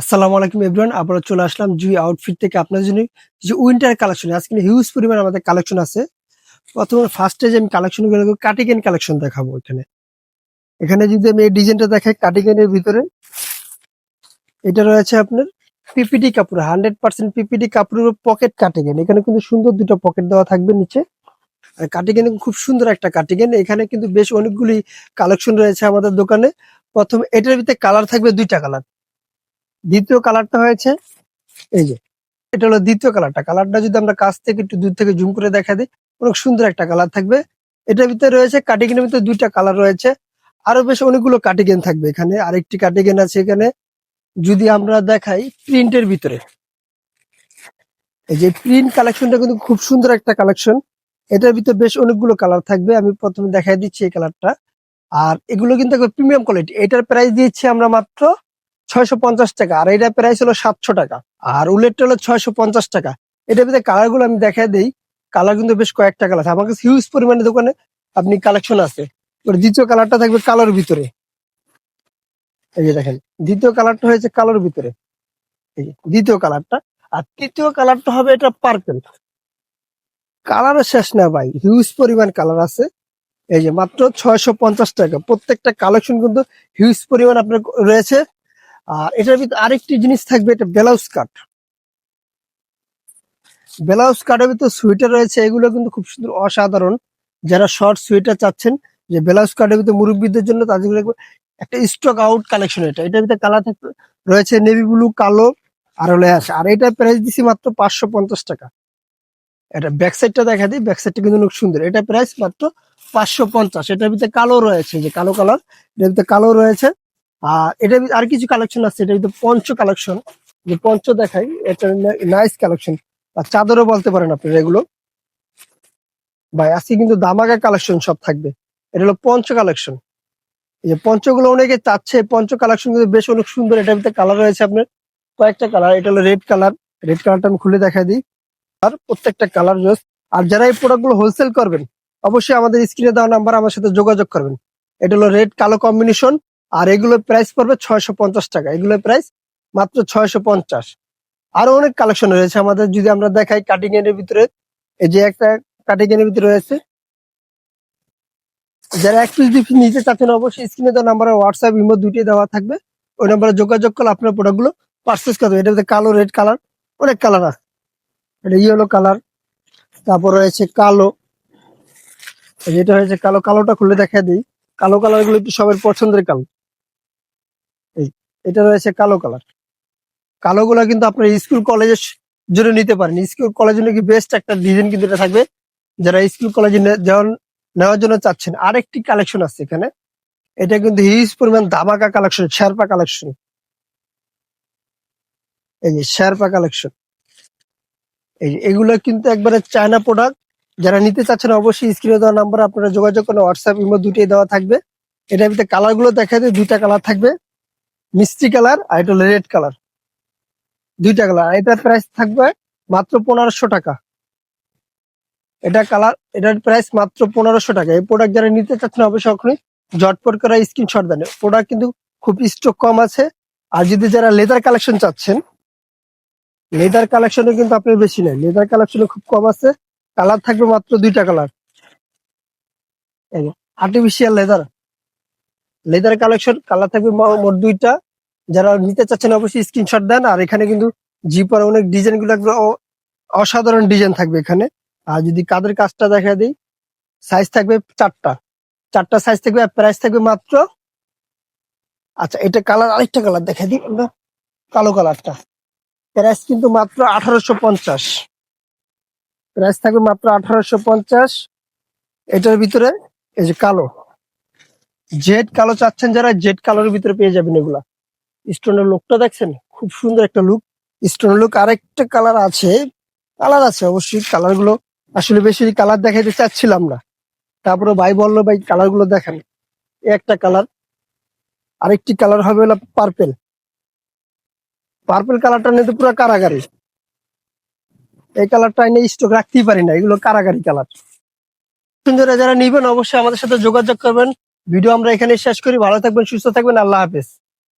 আসসালামু আলাইকুম এভরিওয়ান আবারও চলে আসলাম জুই আউটফিট থেকে আপনার জন্য যে উইন্টার কালেকশন আজকে হিউজ পরিমাণ আমাদের কালেকশন আছে। প্রথমে ফার্স্টে যে আমি কালেকশনগুলো কাটিকেন কালেকশন দেখাবো এখানে। এখানে যদি আমি এই ডিজাইনটা দেখাই কাটিকেনের ভিতরে, এটা রয়েছে আপনার পিপিটি কাপড় হান্ড্রেড পার্সেন্ট পিপিটি কাপড়ের পকেট কাটিকেন এখানে কিন্তু সুন্দর দুটো পকেট দেওয়া থাকবে নিচে। আর কাটিকেন খুব সুন্দর একটা কাটিকেন এখানে কিন্তু বেশ অনেকগুলি কালেকশন রয়েছে আমাদের দোকানে। প্রথম এটার ভিতরে কালার থাকবে দুইটা কালার দ্বিতীয় কালারটা হয়েছে, এই যে, এটা হলো দ্বিতীয় কালারটা। কালারটা যদি আমরা কাছ থেকে একটু দূর থেকে জুম করে দেখা দিই, অনেক সুন্দর একটা কালার থাকবে। এটার ভিতরে রয়েছে কাটিগেনের ভিতরে দুইটা কালার রয়েছে। আরও বেশ অনেকগুলো কাটিগেন থাকবে এখানে। আরেকটি কাটিগেন আছে এখানে। যদি আমরা দেখাই প্রিন্টের ভিতরে, এই যে প্রিন্ট কালেকশনটা কিন্তু খুব সুন্দর একটা কালেকশন। এটার ভিতরে বেশ অনেকগুলো কালার থাকবে। আমি প্রথমে দেখাই দিচ্ছি এই কালারটা। আর এগুলো কিন্তু প্রিমিয়াম কোয়ালিটি এটার প্রাইস দিচ্ছি আমরা মাত্র ছয়শো পঞ্চাশ টাকা, আর এটা প্রাইস হলো সাতশো টাকা, আর উলেটটা হলো ছয়শো পঞ্চাশ টাকা। এটার ভিতরে কালারগুলো আমি দেখা দিই কালার কিন্তু বেশ কয়েকটা কালার আছে। আমার কাছে হিউজ পরিমাণে দোকানে আপনি কালেকশন আছে। দ্বিতীয় কালারটা থাকবে কালোর ভিতরে। এই যে দেখেন, দ্বিতীয় কালারটা হয়েছে কালোর ভিতরে। দ্বিতীয় কালারটা আর তৃতীয় কালারটা হবে এটা পার্পেল কালারের শেষ না ভাই হিউজ পরিমাণ কালার আছে। এই যে মাত্র ছয়শো পঞ্চাশ টাকা। প্রত্যেকটা কালেকশন কিন্তু হিউজ পরিমাণ আপনার রয়েছে। আর এটার ভিতরে আরেকটি জিনিস থাকবে, এটা ব্লাউজ কাট। ব্লাউজ কাটের ভিতরে সোয়েটার রয়েছে, এগুলো কিন্তু খুব সুন্দর অসাধারণ। যারা শর্ট সোয়েটার চাচ্ছেন, যে ব্লাউজ কাটের ভিতরে মুরব্বীদের জন্য তাদের একটা স্টক আউট কালেকশন এটা। এটার ভিতরে কালার রয়েছে নেভি ব্লু কালো, আর হলে আসে আর এটা প্রাইস দিছি মাত্র পাঁচশো পঞ্চাশ টাকা। এটা ব্যাক সাইডটা দেখা দিই ব্যাক সাইডটা কিন্তু অনেক সুন্দর। এটা প্রাইস মাত্র পাঁচশো পঞ্চাশ। এটার ভিতরে কালো রয়েছে, যে কালো কালার এটার ভিতরে কালো রয়েছে। আর এটা আর কিছু কালেকশন আছে, এটা কিন্তু পঞ্চ কালেকশন যে পঞ্চ দেখাই, এটা নাইস কালেকশন আর চাদরও বলতে পারেন আপনারা এগুলো। ভাই, আজকে কিন্তু দামাকা কালেকশন সব থাকবে। এটা হলো পঞ্চ কালেকশন এই যে পঞ্চগুলো অনেকে চাচ্ছে, পঞ্চ কালেকশন কিন্তু বেশ অনেক সুন্দর। এটার ভিতরে কালার রয়েছে আপনার কয়েকটা কালার এটা হলো রেড কালার রেড কালারটা আমি খুলে দেখা দিই। আর প্রত্যেকটা কালার রয়েছে। আর যারা এই প্রোডাক্টগুলো হোলসেল করবেন, অবশ্যই আমাদের স্ক্রিনে দেওয়া নাম্বার আমার সাথে যোগাযোগ করবেন। এটা হলো রেড কালো কম্বিনেশন আর এগুলোর প্রাইস পড়বে ছয়শো পঞ্চাশ টাকা। এগুলোর প্রাইস মাত্র ছয়শো পঞ্চাশ। আরও অনেক কালেকশন রয়েছে আমাদের, যদি আমরা দেখাই কাটিং এর ভিতরে। এই যে একটা কাটিং এর ভিতরে রয়েছে। যারা এক পিস নিতে চাচ্ছেন, অবশ্যই স্ক্রিনে দেওয়া নাম্বার হোয়াটসঅ্যাপ ইমো দুটি দেওয়া থাকবে। ওই নাম্বারে যোগাযোগ করলে আপনার প্রোডাক্টগুলো পারচেস করতে এটা কালো রেড কালার অনেক কালার আছে। এটা ইয়েলো কালার তারপর রয়েছে কালো। যেটা হয়েছে কালো, কালোটা খুলে দেখা দিই। কালো কালারগুলো একটু সবার পছন্দের কালো এই, এটা রয়েছে কালো কালার কালো গুলা কিন্তু আপনার স্কুল কলেজের জন্য নিতে পারেন। স্কুল কলেজের জন্য কি বেস্ট একটা ডিজাইন কিন্তু এটা থাকবে। যারা স্কুল কলেজে যেমন নেওয়ার জন্য চাচ্ছেন, আরেকটি কালেকশন আছে এখানে। এটা কিন্তু হিউজ পরিমাণ দামাকা কালেকশন শেরপা কালেকশন এই যে শেরপা কালেকশন এই এগুলো কিন্তু একবারে চায়না প্রোডাক্ট যারা নিতে চাচ্ছেন অবশ্যই স্ক্রিনে দেওয়া নাম্বার আপনারা যোগাযোগ করেন হোয়াটসঅ্যাপ ইমো দুটোই দেওয়া থাকবে। এটার ভিতরে কালারগুলো দেখা যায় দুইটা কালার থাকবে। মিষ্টি কালার আর এটা রেড কালার। দুইটা কালার। এটার প্রাইস থাকবে মাত্র পনেরোশো টাকা। এটা কালার, এটার প্রাইস মাত্র পনেরোশো টাকা। এই প্রোডাক্ট যারা নিতে চাচ্ছেন অবশ্যই ওখানে জটপট করা স্ক্রিনশট দেন। প্রোডাক্ট কিন্তু খুব স্টক কম আছে। আর যদি যারা লেদার কালেকশন চাচ্ছেন লেদার কালেকশনে কিন্তু আপনি বেশি নেই লেদার কালেকশনে খুব কম আছে। কালার থাকবে মাত্র দুইটা colour. Artificial leather leather collection colour থাকবে মোট দুইটা। যারা নিতে চাচ্ছেন অবশ্যই স্ক্রিনশট দেন, আর এখানে কিন্তু জিপার অনেক ডিজাইনগুলো অ- অসাধারণ ডিজাইন থাকবে এখানে। আর যদি কাদের কাজটা দেখা দিই সাইজ থাকবে চারটা। চারটা সাইজ থাকবে, আর প্রাইস থাকবে মাত্র আচ্ছা এটা কালার আরেকটা কালার দেখা দিই আমরা, কালো কালারটা প্রাইস কিন্তু মাত্র আঠারোশো পঞ্চাশ। প্রাইস থাকবে মাত্র আঠারোশো পঞ্চাশ। এটার ভিতরে এই যে কালো। জেড কালো চাচ্ছেন যারা, জেড কালোর ভিতরে পেয়ে যাবেন এগুলা। স্টোনের লুকটা দেখছেন? খুব সুন্দর একটা লুক স্টোনের লুক আরেকটা কালার আছে। কালার আছে অবশ্যই কালারগুলো আসলে বেশি কালার দেখাইতে চাচ্ছিলাম না। তারপরে ভাই বলল, ভাই কালারগুলো দেখেন। একটা কালার আরেকটি কালার হবে হলো পার্পেল পার্পেল কালারটা নিতে পুরো কারাগারি। এই কালারটা এনে স্টক রাখতেই পারি না, এগুলো কারাগারি কালার সুন্দর যারা নিবেন, অবশ্যই আমাদের সাথে যোগাযোগ করবেন। ভিডিও আমরা এখানে শেষ করি। ভালো থাকবেন সুস্থ থাকবেন। আল্লাহ হাফেজ।